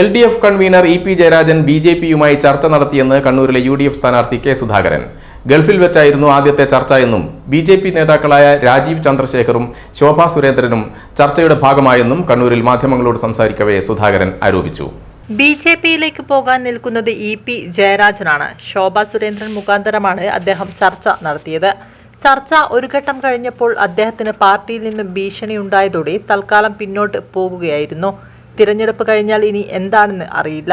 L D F convenor E P Jayarajan B J പിയുമായി ചർച്ച നടത്തിയെന്ന് കണ്ണൂരിലെ യു ഡി എഫ് സ്ഥാനാർത്ഥി കെ സുധാകരൻ. ഗൾഫിൽ വെച്ചായിരുന്നു ആദ്യത്തെ ചർച്ച എന്നും ബി ജെ പി നേതാക്കളായ രാജീവ് ചന്ദ്രശേഖറും ശോഭാ സുരേന്ദ്രനും ചർച്ചയുടെ ഭാഗമായെന്നും കണ്ണൂരിൽ മാധ്യമങ്ങളോട് സംസാരിക്കവേ സുധാകരൻ ആരോപിച്ചു. ബി ജെ പിയിലേക്ക് പോകാൻ നിൽക്കുന്നത് ഇ പി ജയരാജനാണ്. ശോഭാ സുരേന്ദ്രൻ മുഖാന്തരമാണ് അദ്ദേഹം ചർച്ച നടത്തിയത്. ചർച്ച ഒരു ഘട്ടം കഴിഞ്ഞപ്പോൾ അദ്ദേഹത്തിന് പാർട്ടിയിൽ നിന്നും ഭീഷണി ഉണ്ടായതോടെ തൽക്കാലം പിന്നോട്ട് പോകുകയായിരുന്നു തിരഞ്ഞെടുപ്പ് കഴിഞ്ഞാൽ ഇനി എന്താണെന്ന് അറിയില്ല.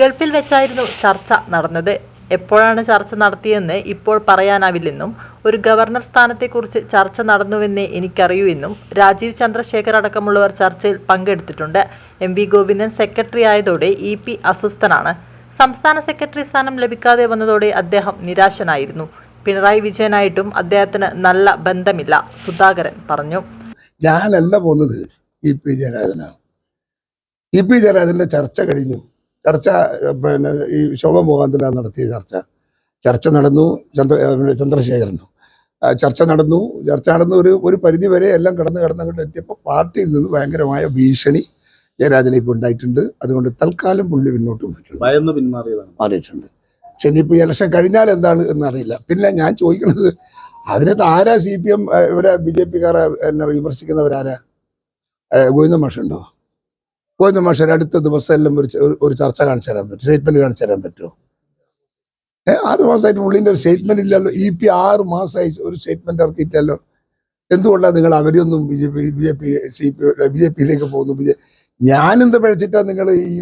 ഗൾഫിൽ വെച്ചായിരുന്നു ചർച്ച നടന്നത്. എപ്പോഴാണ് ചർച്ച നടത്തിയെന്ന് ഇപ്പോൾ പറയാനാവില്ലെന്നും ഒരു ഗവർണർ സ്ഥാനത്തെക്കുറിച്ച് ചർച്ച നടന്നുവെന്നേ എനിക്കറിയൂ എന്നും രാജീവ് ചന്ദ്രശേഖർ അടക്കമുള്ളവർ ചർച്ചയിൽ പങ്കെടുത്തിട്ടുണ്ട്. എം വി ഗോവിന്ദൻ സെക്രട്ടറി ആയതോടെ ഇ പി അസ്വസ്ഥനാണ്. സംസ്ഥാന സെക്രട്ടറി സ്ഥാനം ലഭിക്കാതെ വന്നതോടെ അദ്ദേഹം നിരാശനായിരുന്നു. പിണറായി വിജയനായിട്ടും അദ്ദേഹത്തിന് നല്ല ബന്ധമില്ല സുധാകരൻ പറഞ്ഞു. ഞാനല്ല പോകുന്നത് ഇ പി ജയരാജനാണ്. ഇ പി ജയരാജന്റെ ചർച്ച കഴിഞ്ഞു. ചർച്ച പിന്നെ ഈ ശോഭ മുഖാന്തര നടത്തിയ ചർച്ച. ചർച്ച നടന്നു ചന്ദ്ര ചന്ദ്രശേഖരനും. ചർച്ച നടന്നു. ചർച്ച നടന്നു ഒരു ഒരു പരിധി വരെ എല്ലാം കടന്ന് അങ്ങോട്ട് എത്തിയപ്പോൾ പാർട്ടിയിൽ നിന്ന് ഭയങ്കരമായ ഭീഷണി ജയരാജനെ ഇപ്പോൾ ഉണ്ടായിട്ടുണ്ട്. അതുകൊണ്ട് തൽക്കാലം പുള്ളി പിന്നോട്ട് പോയിട്ടുണ്ട്. ഭയന്ന് പിന്മാറിയതാണ്. മാറിയിട്ടുണ്ട്. പക്ഷെ ഇനിയിപ്പോൾ ഇലക്ഷൻ കഴിഞ്ഞാൽ എന്താണ് എന്നറിയില്ല പിന്നെ ഞാൻ ചോദിക്കുന്നത് അതിനകത്ത് ആരാ സി പി എം ഇവരെ ബി ജെ പിക്കാരെ എന്നെ വിമർശിക്കുന്നവരാരാ? ഗോവിന്ദ മാഷുണ്ടോ? ഗോവിന്ദ മാഷ അടുത്ത ദിവസം എല്ലാം ഒരു ഒരു- ചർച്ച കാണിച്ചു തരാൻ പറ്റും സ്റ്റേറ്റ്മെന്റ് കാണിച്ചു തരാൻ പറ്റുമോ? ഏഹ് ആറ് മാസമായിട്ട് പുള്ളിന്റെ ഒരു സ്റ്റേറ്റ്മെന്റ് ഇല്ലല്ലോ. ഇ പി ആറ് മാസമായി ഒരു സ്റ്റേറ്റ്മെന്റ് ഇറക്കിയിട്ടല്ലോ എന്തുകൊണ്ടാണ് നിങ്ങൾ അവരെയൊന്നും B J P B J P C P B J പിയിലേക്ക് പോകുന്നു? ബി ജെ ഞാനെന്ത് പഴിച്ചിട്ടാ നിങ്ങൾ ഈ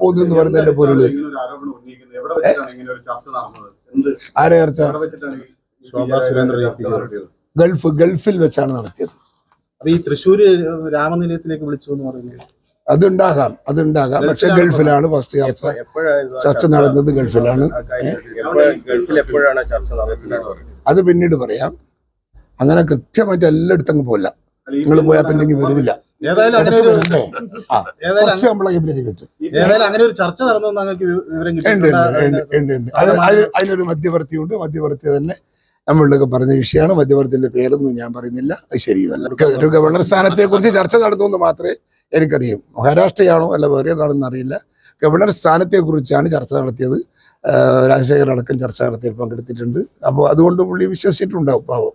പോകുന്നു എന്ന് പറയുന്നതിന്റെ പൊരുൾ? ഇങ്ങനെ ഒരു ആരോപണം ഉന്നയിക്കുന്നത്. എവിടെ വെച്ചിട്ടാണ് ഇങ്ങനെ ഒരു ചർച്ച നടന്നത്? എന്ത്? ആരെ ചർച്ച? വെച്ചിട്ടാണ് ശോഭാ സുരേന്ദ്രൻ ഈ ഗൾഫ് ഗൾഫിൽ വെച്ചാണ് നടത്തിയത്. അപ്പൊ ഈ തൃശ്ശൂര് രാമനിലയത്തിലേക്ക് വിളിച്ചു എന്ന് പറയുന്നത് അതുണ്ടാകാം അതുണ്ടാകാം. പക്ഷെ ഗൾഫിലാണ് ഫസ്റ്റ് ചർച്ച ചർച്ച? നടന്നത് ഗൾഫിലാണ്. ഗൾഫിൽ എപ്പോഴാണ് ചർച്ച നടന്നിട്ടുള്ളത് അത് പിന്നീട് പറയാം. അങ്ങനെ കൃത്യമായിട്ട് എല്ലായിടത്തും അങ്ങ് പോല നിങ്ങൾ പോയാൽ പിന്നെ വരില്ല. അതിനൊരു അങ്ങനെ ഒരു ആ, ഏതായാലും കുറച്ച് നമ്മളെ ഇതിലേക്ക് കിട്ടും ഏതായാലും അങ്ങനെ ഒരു ചർച്ച നടന്നു നിങ്ങൾക്ക് വിവരം ഉണ്ട് മധ്യവർത്തി തന്നെ നമ്മളിലൊക്കെ പറഞ്ഞ വിഷയമാണ്. മധ്യവർത്തിന്റെ പേരൊന്നും ഞാൻ പറയുന്നില്ല. അത് ശരിയല്ല. ഗവർണർ സ്ഥാനത്തെ കുറിച്ച് ചർച്ച നടന്നു എന്ന് മാത്രമേ എനിക്കറിയൂ. മഹാരാഷ്ട്രയാണോ അല്ല വേറെ ഏതാണെന്ന് അറിയില്ല. ഗവർണർ സ്ഥാനത്തെ കുറിച്ചാണ് ചർച്ച നടത്തിയത്. രാജശേഖരൻ അടക്കം ചർച്ച നടത്തിയിൽ പങ്കെടുത്തിട്ടുണ്ട്. അപ്പോൾ അതുകൊണ്ട് പുള്ളി വിശ്വസിച്ചിട്ടുണ്ടാവും പാവം.